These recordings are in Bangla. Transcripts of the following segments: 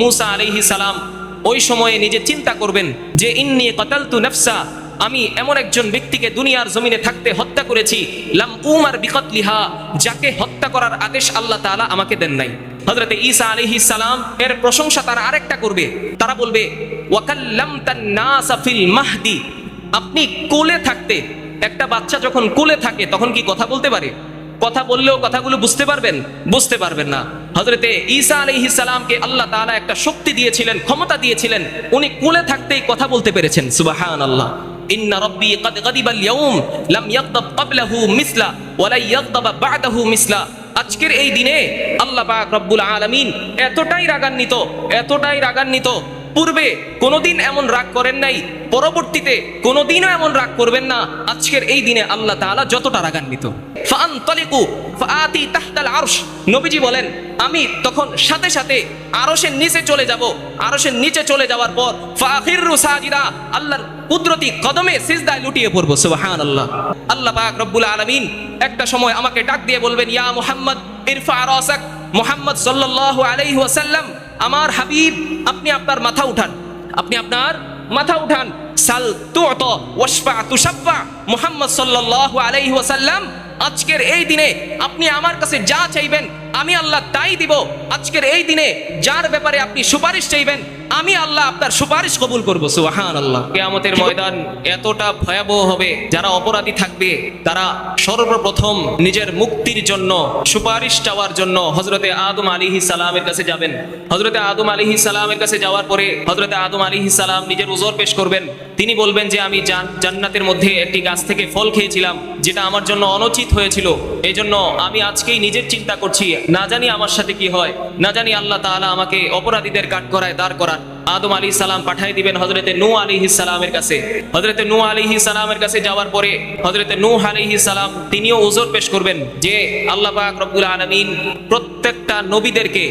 মুসা আলিহি সালাম ওই সময়ে নিজে চিন্তা করবেন যে, ইন্নি কতালতু নফসা, আমি এমন একজন ব্যক্তিকে দুনিয়ার জমিনে থাকতে হত্যা করেছি, লাম উমার বিকতলিহা, যাকে হত্যা করার আদেশ আল্লাহ তাআলা আমাকে দেন নাই। হযরতে ঈসা আলাইহিস সালাম এর প্রশংসা তারা আরেকটা করবে। তারা বলবে ওয়াকাল্লামতান নাসা ফিল মাহদি, আপনি কোলে থাকতে, একটা বাচ্চা যখন কোলে থাকে, তখন কি কথা বলতে পারে? কথা বললেও কথাগুলো বুঝতে পারবেন বুঝতে পারবেন না। হজরতে ঈসা আলহি সালামকে আল্লাহ তালা একটা শক্তি দিয়েছিলেন, ক্ষমতা দিয়েছিলেন। উনি কুলে থাকতেই কথা বলতে পেরেছেন সুবাহান আল্লাহ ইন্না রব্বি কাদ গাদিব আল ইয়াউম, লাম ইয়াগদাব ক্বাবলাহু মিসলা, ওয়া লা ইয়াগদাব মিসলা। আজকের এই দিনে আল্লাহ পাক রব্বুল আলামিন এতটাই রাগান্বিত এতটাই রাগান্বিত পূর্বে কোনোদিন এমন রাগ করেন নাই, পরবর্তীতে কোনোদিনও এমন রাগ করবেন না। আজকের এই দিনে আল্লাহ তাআলা যতটা রাগান্বিত। ফাআনতালিকু, ফাআতি তাহতাল আরশ। নবীজি বলেন, আমি তখন সাথে সাথে আরশের নিচে চলে যাব। আরশের নিচে চলে যাওয়ার পর ফাখিরু সাজিদা, আল্লাহর কুদরতি কদমে সিজদায় লুটিয়ে পড়ব, সুবহানাল্লাহ। আল্লাহ পাক রব্বুল আলামিন একটা সময় আমাকে ডাক দিয়ে বলবেন, ইয়া মুহাম্মদ, ইরফা রাসাক। মুহাম্মদ সাল্লাল্লাহু আলাইহি ওয়াসাল্লাম আমার হাবিব, আপনি আপনার মাথা উঠান। আপনি আপনার মাথা উঠান। সাল তুত ওয়াশফা তুশাফা মুহাম্মদ সাল্লাল্লাহু আলাইহি ওয়াসাল্লাম, আজকের এই দিনে আপনি আমার কাছে যা চাইবেন, আমি আল্লাহ তাই দিব। আজকের এই দিনে যার ব্যাপারে আপনি সুপারিশ চাইবেন আমি আল্লাহ আপনার সুপারিশ কবুল করব সুহান আল্লাহ কেয়ামতের ময়দান এতটা ভয়াবহ হবে, যারা অপরাধী থাকবে, তারা সর্বপ্রথম নিজের মুক্তির জন্য, সুপারিশ চাওয়ার জন্য হজরতে আদম আলিহি সালামের কাছে যাবেন। হজরতে আদম আলিহি সালামের কাছে যাওয়ার পরে হজরতে আদম আলিহি সালাম নিজের উজর পেশ করবেন। তিনি বলবেন যে, আমি জান- জান্নাতের মধ্যে একটি গাছ থেকে ফল খেয়েছিলাম, যেটা আমার জন্য অনুচিত হয়েছিল। এই জন্য আমি আজকেই নিজের চিন্তা করছি, না জানি আমার সাথে কি হয়, না জানি আল্লাহ তাআলা আমাকে অপরাধীদের কাঠ করায় দাঁড় করান। আদম আলী সালাম পাঠাই দিবেন হজরতে নু আলী সালামের কাছে। হজরতে নু আলী সালামের কাছে যাওয়ার পরে হজরতে নু আলী সালাম তিনিও ওজোর পেশ করবেন যে, আল্লাহ পাক রব্বুল আলমিন প্রত্যেকটা নবীদেরকে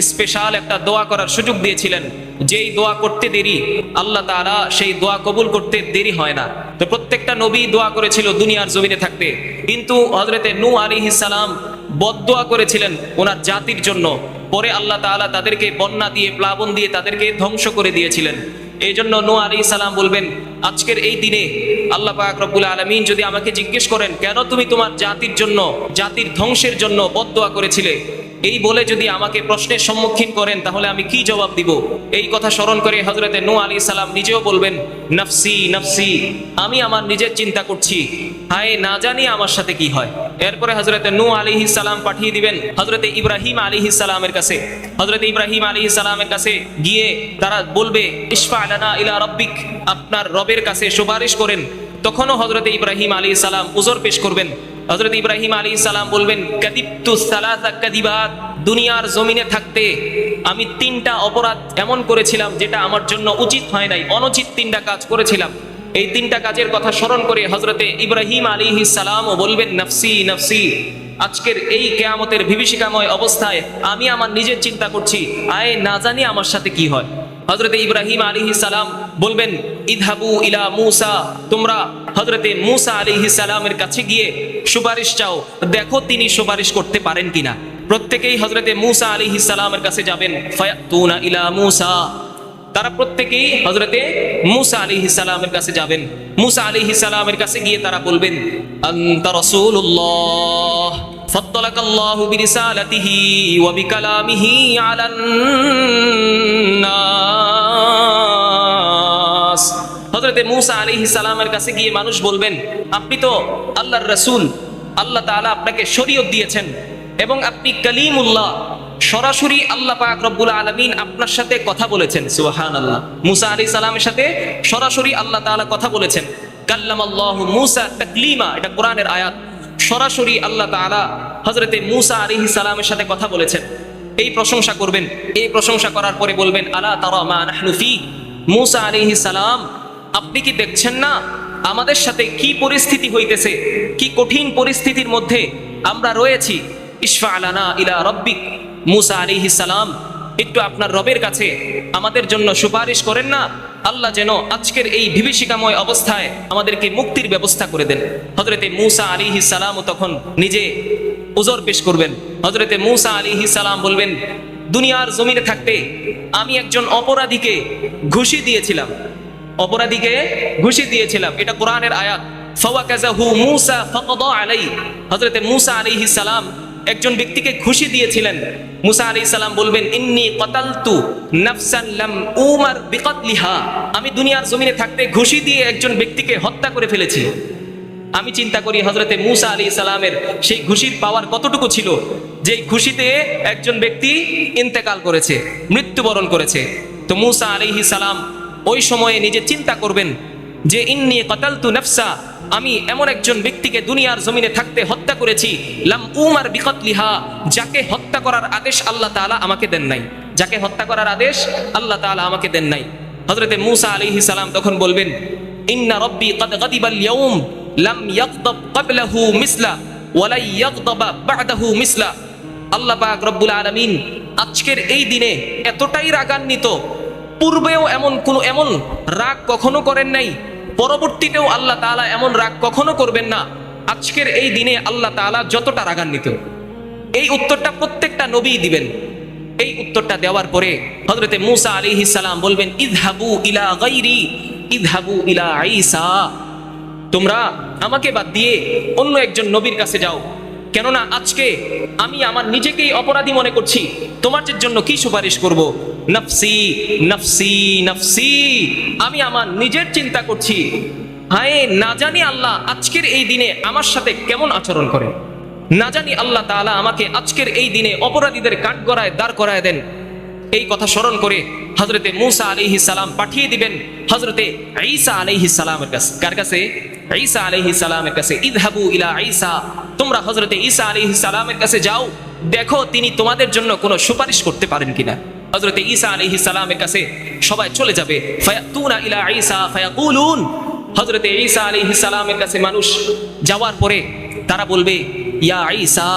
স্পেশাল একটা দোয়া করার সুযোগ দিয়েছিলেন। যেই দোয়া করতে দেরি, আল্লাহ তাআলা সেই দোয়া কবুল করতে দেরি হয় না। তো প্রত্যেকটা নবী দোয়া করেছিল দুনিয়ার জমিনে থাকতে। কিন্তু হজরতে নু আলী সালাম বদদোয়া করেছিলেন ওনার জাতির জন্য। পরে আল্লাহ তালা তাদেরকে বন্যা দিয়ে, প্লাবন দিয়ে তাদেরকে ধ্বংস করে দিয়েছিলেন। এই জন্য নো আলী সালাম বলবেন, আজকের এই দিনে আল্লাহ পাক রব্বুল আলমিন যদি আমাকে জিজ্ঞেস করেন, কেন তুমি তোমার জাতির জন্য, জাতির ধ্বংসের জন্য বদদোয়া করেছিলে? এই বলে যদি আমাকে প্রশ্নের সম্মুখীন করেন, তাহলে আমি কি জবাব দিব? এই কথা স্মরণ করে হজরতে নূ আলী সালাম নিজেও বলবেন, নফসি নফসি, আমি আমার নিজের চিন্তা করছি। হায়, না জানি আমার সাথে কি হয়। এরপরে হজরতে নূ আলী সালাম পাঠিয়ে দিবেন হজরতে ইব্রাহিম আলী সালামের কাছে। হজরতে ইব্রাহিম আলী সালামের কাছে গিয়ে তারা বলবে, ইশফা আলানা ইলা রব্বিক, আপনার রবের কাছে সুপারিশ করেন। তখনও হজরতে ইব্রাহিম আলী সালাম উজর পেশ করবেন। হজরত ইব্রাহিম আলী সালাম বলবেন, কাদিবতু সালাসা কাদিবাত, দুনিয়ার জমিনে থাকতে আমি তিনটা অপরাধ এমন করেছিলাম যেটা আমার জন্য উচিত হয় নাই, অনুচিত তিনটা কাজ করেছিলাম। এই তিনটা কাজের কথা স্মরণ করে হজরতে ইব্রাহিম আলী সালামও বলবেন, নফসি নফসি, আজকের এই কেয়ামতের বিভীষিকাময় অবস্থায় আমি আমার নিজের চিন্তা করছি, আয় না জানি আমার সাথে কি হয়। হজরতে ইব্রাহিম আলী সালাম বলবেন, ইদহাবু ইলা মুসা। তোমরা হজরতে মুসা আলী সালামের কাছে গিয়ে সুপারিশ চাও। দেখো তিনি সুপারিশ করতে পারেন কিনা। প্রত্যেকেই হজরতে মুসা আলী সালামের কাছে যাবেন। ফায়াতুনা ইলা মুসা। তারা প্রত্যেকেই হজরতে মুসা আলী সালামের কাছে যাবেন। মুসা আলী সালামের কাছে গিয়ে তারা বলবেন, আন্তা فضلك الله برسالته وبكلامه على الناس হজরতে মুসা আলাইহিস সালামের কাছে গিয়ে মানুষ বলবেন আপনি তো আল্লাহর রাসূল আল্লাহ তাআলা আপনাকে শরীয়ত দিয়েছেন এবং আপনি কালিমুল্লাহ সরাসরি আল্লাহ পাক রব্বুল আলামিন আপনার সাথে কথা বলেছেন সুবহানাল্লাহ মুসা আলাইহিস সালামের সাথে সরাসরি আল্লাহ তাআলা কথা বলেছেন কাল্লামাল্লাহু মুসা তাকলিমা এটা কোরআনের আয়াত সরাসরি আল্লাহ তাআলা হযরতে মুসা আলিহি সালামের সাথে কথা বলেছেন। এই প্রশংসা করবেন, এই প্রশংসা করার পরে বলবেন, আলা তারা মুসা আলিহি সালাম, আপনি কি দেখছেন না? আমাদের সাথে কি পরিস্থিতি হইতেছে? কি কঠিন পরিস্থিতির মধ্যে আমরা রয়েছি? ইশফা আলানা ইলা রব্বিক। মুসা আলি সালাম একটু আপনার রবের কাছে আমাদের জন্য সুপারিশ করেন না? আল্লাহ যেন আজকের এই বিভীষিকাময় অবস্থায় আমাদেরকে মুক্তির ব্যবস্থা করে দেন। হজরতে মুসা আলিহি সালামও তখন নিজে উজর পেশ করবেন। হজরতে মুসা আলিহি সালাম বলবেন, দুনিয়ার জমিনে থাকতে আমি একজন অপরাধীকে ঘুষি দিয়েছিলাম। অপরাধীকে ঘুষি দিয়েছিলাম। এটা কোরআনের আয়াত। ফাওয়াকাযাহু মূসা ফাকাদা আলাই হযরতে মূসা আলাইহিস সালাম একজন ব্যক্তিকে খুশি দিয়েছিলেন। মুসা আলাইহিস সালাম বলবেন, ইন্নি কাতালতু নাফসান লাম উমার বিকাতলিহা। আমি দুনিয়ার জমিনে থাকতে ঘুষি দিয়ে একজন ব্যক্তিকে হত্যা করে ফেলেছি। আমি চিন্তা করি হজরতে মুসা আলী সালামের সেই ঘুষির পাওয়ার কতটুকু ছিল যে ঘুষিতে একজন ব্যক্তি ইন্তেকাল করেছে, মৃত্যুবরণ করেছে। তো মুসা আলিহি সালাম ওই সময়ে নিজে চিন্তা করবেন যে, ইন্নি কতালতু নফসা আমি এমন একজন ব্যক্তিকে দুনিয়ার জমিনে থাকতে হত্যা করেছি। লাম উমার বিকতলিহা, যাকে হত্যা করার আদেশ আল্লাহ তাআলা আমাকে দেন নাই। যাকে হত্যা করার আদেশ আল্লাহ তাআলা আমাকে দেন নাই। হজরতে মুসা আলিহি সালাম তখন বলবেন, ইন্না রব্বি কদ গদিবাল ইয়াউম লাম ইয়াগদাব ক্বাবলাহু মিসলা ওয়ালা ইয়াগদাবা বা'দাহু মিসলা। আল্লাহ পাক রব্বুল আলামিন আজকের এই দিনে এতটাই রাগান্বিত। পূর্বেও এমন কোনো এমন রাগ কখনো করেন নাই পরবর্তীতেও আল্লাহ তালা এমন রাগ কখনো করবেন না। আজকের এই দিনে আল্লাহ তালা যতটা রাগান্বিত, এই উত্তরটা প্রত্যেকটা নবী দিবেন। এই উত্তরটা দেওয়ার পরে হজরতে মুসা আলিহি সালাম বলবেন ইদহাবু ইলা গাইরি ইদহাবু ইলা আইসা তোমরা আমাকে বাদ দিয়ে অন্য একজন নবীর কাছে যাও। কেননা আজকে আমি আমার নিজেকেই অপরাধী মনে করছি। তোমাদের জন্য কি সুপারিশ করব? নফসি নফসি নফসি। আমি আমার নিজের চিন্তা করছি। হায়, না জানি আল্লাহ আজকের এই দিনে আমার সাথে কেমন আচরণ করে না জানি আল্লাহ তাআলা আমাকে আজকের এই দিনে অপরাধীদের কাঠগড়ায় দাঁড় করায় দেন। এই কথা স্মরণ করে হজরতে মুসা আলিহি সালাম পাঠিয়ে দিবেন হজরতে ঈসা আলাইহি সালামের কাছে। কার কাছে? ঈসা আলাইহি সালামের কাছে, ইদহাবু ইলা ঈসা, তোমরা হজরতে ঈসা আলাইহি সালামের কাছে যাও, দেখো তিনি তোমাদের জন্য কোনো সুপারিশ করতে পারেন কিনা। হজরতে ঈসা আলাইহি সালামের কাছে সবাই চলে যাবে, ফায়াতুনা ইলা ঈসা, ফায়াকুলুন। হজরতে ঈসা আলাইহি সালামের কাছে মানুষ যাওয়ার পরে তারা বলবে, ইয়া ঈসা,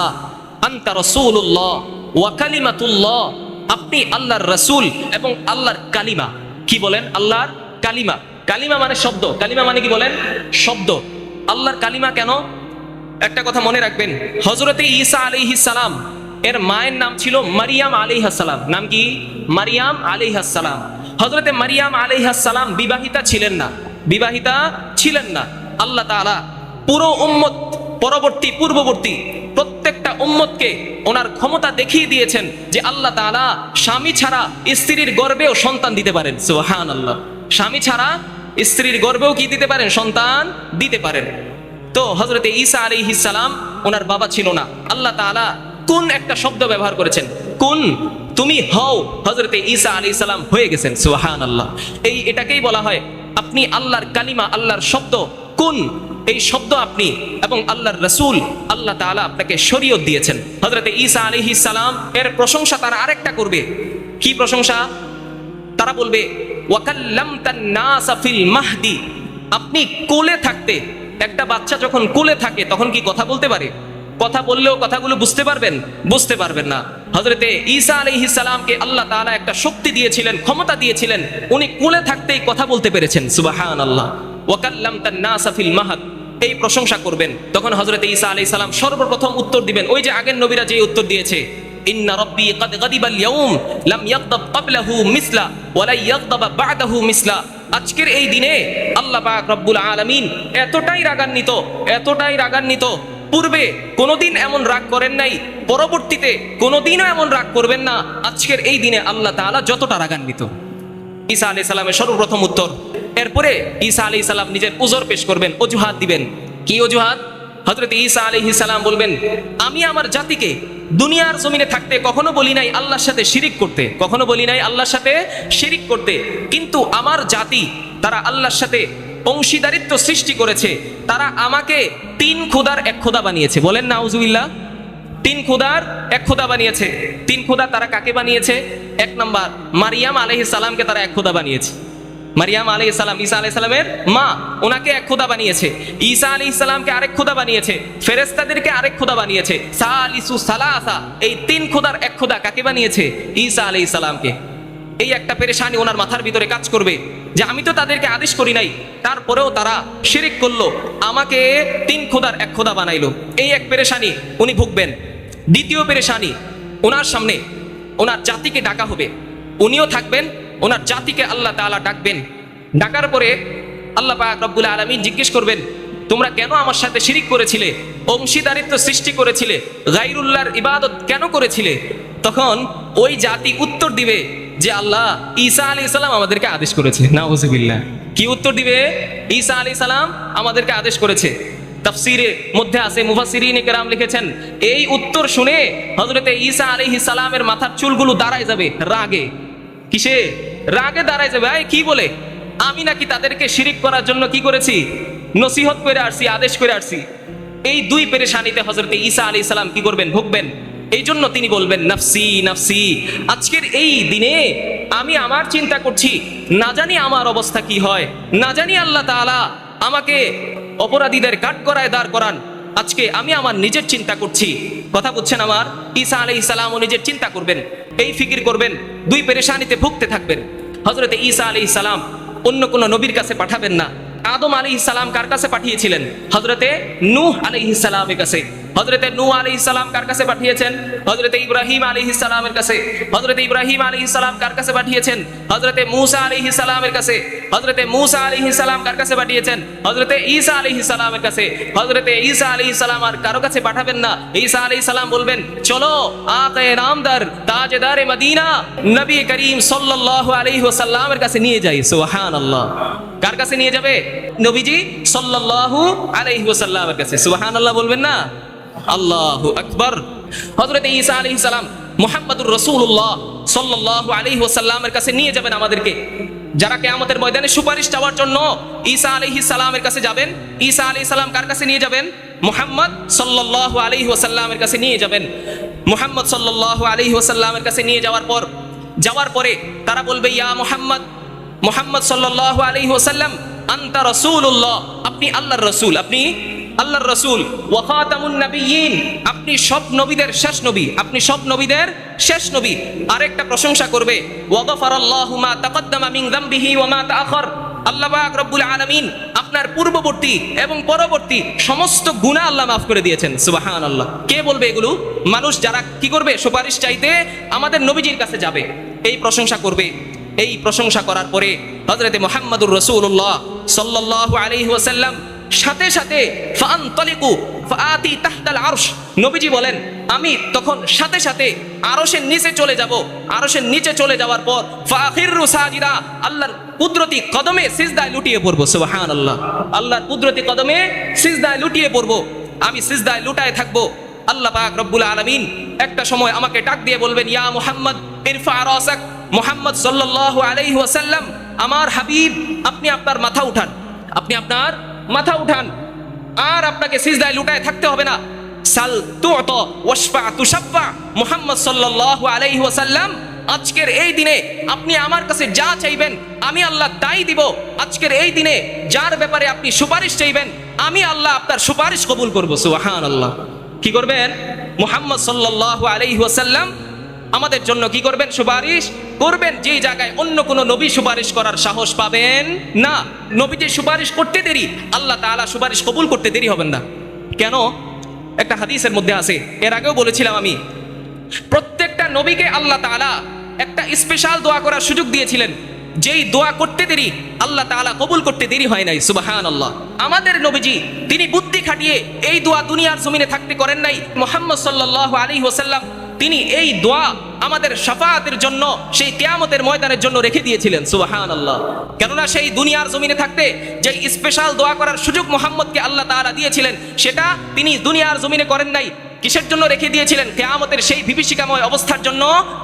আনতা রাসূলুল্লাহ ওয়া কালিমাতুল্লাহ, আপনি আল্লাহর রসুল এবং আল্লাহর কালিমা। কি বলেন? আল্লাহর কালিমা। কালিমা মানে শব্দ। কালিমা মানে কি বলেন? শব্দ। আল্লাহর কালিমা কেন? একটা কথা মনে রাখবেন হজরতে ঈসা আলিহি সালাম, এর মায়ের নাম ছিল মারিয়াম আলিহাসালাম নাম কি? মারিয়াম আলিহাসালাম হজরতে মারিয়াম আলিহাসালাম বিবাহিতা ছিলেন না। বিবাহিতা ছিলেন না। আল্লাহ তাআলা পুরো উম্মত পরবর্তী, পূর্ববর্তী প্রত্যেকটা উম্মতকে ওনার ক্ষমতা দেখিয়ে দিয়েছেন যে আল্লাহ তাআলা স্বামী ছাড়া স্ত্রীর গর্বেও সন্তান দিতে পারেন। সুবহান আল্লাহ স্বামী ছাড়া স্ত্রীর গর্বেও কি দিতে পারেন? সন্তান দিতে পারেন। তো হজরতে ঈসা আলাইহিস সালাম ওনার বাবা ছিল না। আল্লাহ তাআলা কোন একটা শব্দ ব্যবহার করেছেন? কোন? তুমি হও হজরতে ঈসা আলাইহিস সালাম হয়ে গেছেন। সুবহান আল্লাহ এই এটাকেই বলা হয়, আপনি আল্লাহর কালিমা, আল্লাহর শব্দ কোন? এই শব্দ আপনি এবং আল্লাহর রসুল, আল্লাহ তাআলা আপনাকে শরীয়ত দিয়েছেন। হজরতে ঈসা আলাইহিস সালাম, এর প্রশংসা তারা আরেকটা করবে। কি প্রশংসা? তারা বলবে মাহদি। আপনি কোলে থাকতে, একটা বাচ্চা যখন কোলে থাকে, তখন কি কথা বলতে পারে? কথা বললেও কথাগুলো বুঝতে পারবেন? বুঝতে পারবেন না। হজরতে ঈসা আলাইহিস সালামকে আল্লাহ তাআলা একটা শক্তি দিয়েছিলেন, ক্ষমতা দিয়েছিলেন। উনি কোলে থাকতেই কথা বলতে পেরেছেন, সুবহানাল্লাহ। ওয়াকাল্লামতান নাসা ফিল মাহদ। এই প্রশংসা করবেন। তখন হজরত ঈসা আলাইহিস সালাম সর্বপ্রথম উত্তর দিবেন। ওই যে আগের নবীরা যে উত্তর দিয়েছে আজকের এই দিনে আল্লাহ পাক রব্বুল আলামিন এতটাই রাগান্বিত এতটাই রাগান্বিত। পূর্বে কোনোদিন এমন রাগ করেন নাই, পরবর্তীতে কোনোদিনও এমন রাগ করবেন না। আজকের এই দিনে আল্লাহ তাআলা যতটা রাগান্বিত। ঈসা আলাইহিস সালামের সর্বপ্রথম উত্তর। এরপরে ঈসা আলাইহিস সালাম নিজের উজর পেশ করবেন, অজুহাত দিবেন। কি অজুহাত? হযরত ঈসা আলাইহিস সালাম বলবেন, আমি আমার জাতিকে দুনিয়ার জমিনে থাকতে কখনো বলি নাই আল্লাহর সাথে শিরিক করতে, কখনো বলি নাই আল্লাহর সাথে শিরিক করতে, কিন্তু আমার জাতি তারা আল্লাহর সাথে অংশীদারিত্ব সৃষ্টি করেছে, তারা আমাকে তিন খোদার এক খোদা বানিয়েছে। বলেন নাউজুবিল্লাহ তিন খুদার এক খুদা বানিয়েছে। তিন খুদা তারা কাকে বানিয়েছে? এক নাম্বার, মারিয়াম আলহি সালামকে তারা এক খুদা বানিয়েছে। মারিয়াম আলহি সালাম, ঈসা আলহি সালামের মা ওনাকে এক খুদা বানিয়েছে। ঈসা আলী সালামকে আরেক খুদা বানিয়েছে ফেরেস্তাদেরকে আরেক খুদা বানিয়েছে। সালিসু সালাসা, এই তিন খুদার এক খুদা কাকে বানিয়েছে? ঈসা আলী সালামকে। এই একটা পেরেশানি ওনার মাথার ভিতরে কাজ করবে যে আমি তো তাদেরকে আদেশ করি নাই, তারপরেও তারা শিরিক করল, আমাকে তিন খোদার এক খোদা বানাইলো। এই এক পেরেশানি উনি ভুগবেন। দ্বিতীয় পেরেশানি ওনার সামনে ওনার জাতিকে ডাকা হবে। উনিও থাকবেন ওনার জাতিকে আল্লাহ তাআলা ডাকবেন। ডাকার পরে আল্লাহ রব্বুল আলামিন জিজ্ঞেস করবেন, তোমরা কেন আমার সাথে শিরিক করেছিলে? অংশীদারিত্ব সৃষ্টি করেছিলে? গাইরুল্লাহর ইবাদত কেন করেছিলে? তখন ওই জাতি উত্তর দিবে যে আল্লাহ ঈসা আলী সালাম আমাদেরকে আদেশ করেছে। না নাউজুবিল্লাহ। কি উত্তর দিবে? ঈসা আলী সালাম আমাদেরকে আদেশ করেছে। তাফসিরে মধ্যে আছে, মুফাসসিরিন কেরাম লিখেছেন, এই উত্তর শুনে হযরতে ঈসা আলাইহিস সালামের মাথার চুলগুলো দাঁড়ায় যাবে রাগে। কিসে? রাগে দাঁড়ায় যাবে। এই কি বলে? আমি নাকি তাদেরকে শিরিক করার জন্য কি করেছি? নসিহত করে আসছি, আদেশ করে আসছি। এই দুই পেরেশানিতে হজরতে ঈসা আলী সালাম কি করবেন? ভুগবেন। এই জন্য তিনি বলবেন, নাফসি নাফসি, আজকের এই দিনে আমি আমার চিন্তা করছি। না জানি আমার অবস্থা কি হয়। না জানি আল্লাহ তাআলা আমাকে অপরাধীদের কাঠ করায় দাঁড় করান। আজকে আমি আমার নিজের চিন্তা করছি। কথা বুঝছেন আমার? ঈসা আলাইহিস সালামও নিজের চিন্তা করবেন, এই ফিকির করবেন, দুই পেরেশানিতে ভুগতে থাকবেন। হজরতে ঈসা আলি ইসালাম অন্য কোনো নবীর কাছে পাঠাবেন না। আদম আলি ইসালাম কার কাছে পাঠিয়েছিলেন? হজরতে নূহ আলি ইসালামের কাছে। হজরতে নু আলী সালাম কার কাছে পাঠিয়েছেন? হজরতে ইব্রাহিম আলী সালামের কাছে। হজরতে ইব্রাহিম আলী সালাম কার কাছে পাঠিয়েছেন? হজরতে মুসা আলী সালামের কাছে। হজরতে মুসা আলী সালাম কার কাছে পাঠিয়েছেন? হজরতে ঈসা আলী সালামের কাছে। হজরতে ঈসা আলী সালাম আর কারও কাছে পাঠাবেন না। ঈসা আলী সালাম বলবেন, চলো আকে নামদার, তাজদারে মদিনা নবী করিম সাল্লাল্লাহু আলাইহি ওয়াসাল্লামের কাছে নিয়ে যাই। সুবহানাল্লাহ। কার কাছে নিয়ে যাবে? নবীজি সাল্লাল্লাহু আলাইহি ওয়াসাল্লামের কাছে। সুবহানাল্লাহ বলবেন না? আল্লাহু আকবার। হযরত ঈসা আলাইহিস সালাম মুহাম্মাদুর রাসূলুল্লাহ সাল্লাল্লাহু আলাইহি ওয়াসাল্লামের কাছে নিয়ে যাবেন আমাদেরকে। যারা কিয়ামতের ময়দানে সুপারিশ চাওয়ার জন্য ঈসা আলাইহিস সালামের কাছে যাবেন, ঈসা আলাইহিস সালাম কার কাছে নিয়ে যাবেন? মুহাম্মদ সাল্লাল্লাহু আলাইহি ওয়াসাল্লামের কাছে নিয়ে যাবেন। মুহাম্মদ সাল্লাল্লাহু আলাইহি ওয়াসাল্লামের কাছে নিয়ে যাওয়ার পর, যাওয়ার পরে তারা বলবে, ইয়া মুহাম্মদ মোহাম্মদ সাল্লাহ আলী ওসাল্লাম আন্তা রসুল্লাহ আপনি আল্লাহর রসুল। আপনি আল্লাহর রসুল। ওয়াফাতামুন নবীন আপনি সব নবীদের শেষ নবী। আপনি সব নবীদের শেষ নবী। আরেকটা প্রশংসা করবে ওয়াগফারাল্লাহু মা মিন যামবিহি ওয়া মা তাআখার। আল্লাহ রব্বুল আলামিন আপনার পূর্ববর্তী এবং পরবর্তী সমস্ত গুনাহ আল্লাহ মাফ করে দিয়েছেন। সুবহানাল্লাহ। কে বলবে এগুলো? মানুষ যারা কি করবে? সুপারিশ চাইতে আমাদের নবীজির কাছে যাবে। এই প্রশংসা করবে এই প্রশংসা করার পরে হজরতে মোহাম্মদুর রসুল্লাহ সাল্লাল্লাহু আলাইহি ওয়াসাল্লাম সাথে সাথে ফান তলিকু নবীজি বলেন, আমি তখন সাথে সাথে আরশের নিচে চলে যাব। আরশের নিচে চলে যাওয়ার পর ফাখিরু সাজিদা, আল্লাহর কুদরতি কদমে সিজদায় লুটিয়ে পড়ব, সুবহানাল্লাহ। আল্লাহর কুদরতি কদমে সিজদায় লুটিয়ে পড়ব। আমি সিজদায় লুটায় থাকব। আল্লাহ পাক রব্বুল আলামিন একটা সময় আমাকে ডাক দিয়ে বলবেন, ইয়া মুহাম্মদ ইরফা রাসাক মুহাম্মদ সাল্লাল্লাহু আলাইহি ওয়াসাল্লাম, আমার হাবিব, আপনি আপনার মাথা উঠান। আপনি আপনার মাথা উঠান। আর আপনাকে সিজদায় লুটায় থাকতে হবে না। সাল তুত ওয়াশফা তুশাফা। মুহাম্মদ সাল্লাল্লাহু আলাইহি ওয়াসাল্লাম, আজকের এই দিনে আপনি আমার কাছে যা চাইবেন, আমি আল্লাহ তাই দিব। আজকের এই দিনে যার ব্যাপারে আপনি সুপারিশ চাইবেন, আমি আল্লাহ আপনার সুপারিশ কবুল করব। সুহান আল্লাহ কি করবেন? মুহাম্মদ সাল্লাল্লাহু আলাইহি ওয়াসাল্লাম আমাদের জন্য কি করবেন? সুপারিশ করবেন যে জায়গায় অন্য কোনো নবী সুপারিশ করার সাহস পাবেন না। নবী যে সুপারিশ করতে দেরি, আল্লাহ তাআলা সুপারিশ কবুল করতে দেরি হবেন না। কেন? একটা হাদিসের মধ্যে আছে, এর আগেও বলেছিলাম আমি। প্রত্যেকটা নবীকে আল্লাহ তাআলা একটা স্পেশাল দোয়া করার সুযোগ দিয়েছিলেন। যেই দোয়া করতে দেরি, আল্লাহ তাআলা কবুল করতে দেরি হয় নাই সুবাহান আল্লাহ আমাদের নবীজি, তিনি বুদ্ধি খাটিয়ে এই দোয়া দুনিয়ার জমিনে থাকতে করেন নাই। মোহাম্মদ সাল্লাল্লাহু আলাইহি ওয়াসাল্লাম তিনি এই দোয়া আমাদের সাফাতের জন্য, সেই কেয়ামতের ময়দানের জন্য রেখে দিয়েছিলেন সুবাহান আল্লাহ কেননা সেই দুনিয়ার জমিনে থাকতে যে স্পেশাল দোয়া করার সুযোগ মোহাম্মদকে আল্লাহ তালা দিয়েছিলেন, সেটা তিনি দুনিয়ার জমিনে করেন নাই, কিসের জন্য রেখে দিয়েছিলেন? কেয়ামতের সেই বিভীষিকাময় অবস্থার জন্য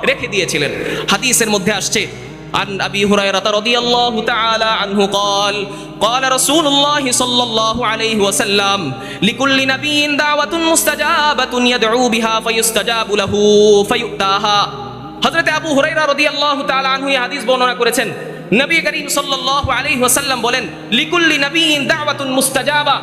রেখে দিয়েছিলেন। হাদিসের মধ্যে আসছে عن أبي هريرة رضي الله تعالى عنه قال قال رسول الله صلى الله عليه وسلم لكل نبي دعوة مستجابة يدعو بها فيستجاب له فيؤتاها হযরতে আবু হুরাইরা রাদিয়াল্লাহু তাআলা আনহু এই হাদিস বর্ণনা করেছেন নবী করিম সাল্লাল্লাহু আলাইহি ওয়াসাল্লাম বলেন লিকুল্লি নাবিয়িন দাওয়াতুন মুস্তাজাবা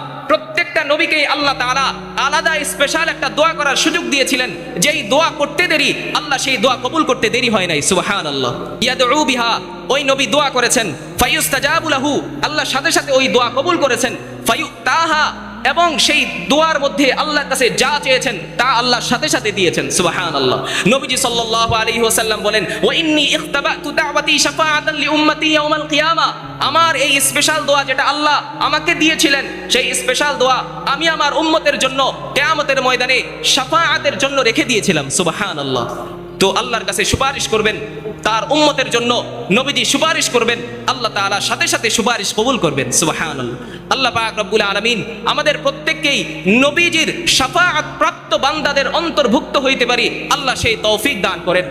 প্রত্যেকটা নবীকে আল্লাহ তালা আলাদা স্পেশাল একটা দোয়া করার সুযোগ দিয়েছিলেন। যেই দোয়া করতে দেরি, আল্লাহ সেই দোয়া কবুল করতে দেরি হয় নাই, সুবহানাল্লাহ। ইয়াদু বিহা, ওই নবী দোয়া করেছেন ফায়ুস্তাজাবু আহু আল্লাহ সাথে সাথে ওই দোয়া কবুল করেছেন ফায়ুতাহা এবং সেই দোয়ার মধ্যে আল্লাহর কাছে যা চেয়েছেন, তা আল্লাহর সাথে সাথে দিয়েছেন। সুবাহান আল্লাহ নবীজি সাল্লাল্লাহু আলাইহি ওয়াসাল্লাম বলেন ওয়া ইন্নী ইখতাবাতু দাওয়াতি শাফাআতান লি উম্মতি ইয়াউমাল কিয়ামা। আমার এই স্পেশাল দোয়া যেটা আল্লাহ আমাকে দিয়েছিলেন, সেই স্পেশাল দোয়া আমি আমার উম্মতের জন্য, কিয়ামতের ময়দানে শাফাআতের জন্য রেখে দিয়েছিলাম। সুবহানাল্লাহ। তো আল্লাহর কাছে সুপারিশ করবেন, তার উম্মতের জন্য নবীজি সুপারিশ করবেন, আল্লাহ তালা সাথে সাথে সুপারিশ কবুল করবেন সুবাহান আল্লাহ পাক রব্বুল আলমিন আমাদের প্রত্যেককেই নবীজির সাফা প্রাপ্ত বান্দাদের অন্তর্ভুক্ত হইতে পারি, আল্লাহ সেই তৌফিক দান করেন।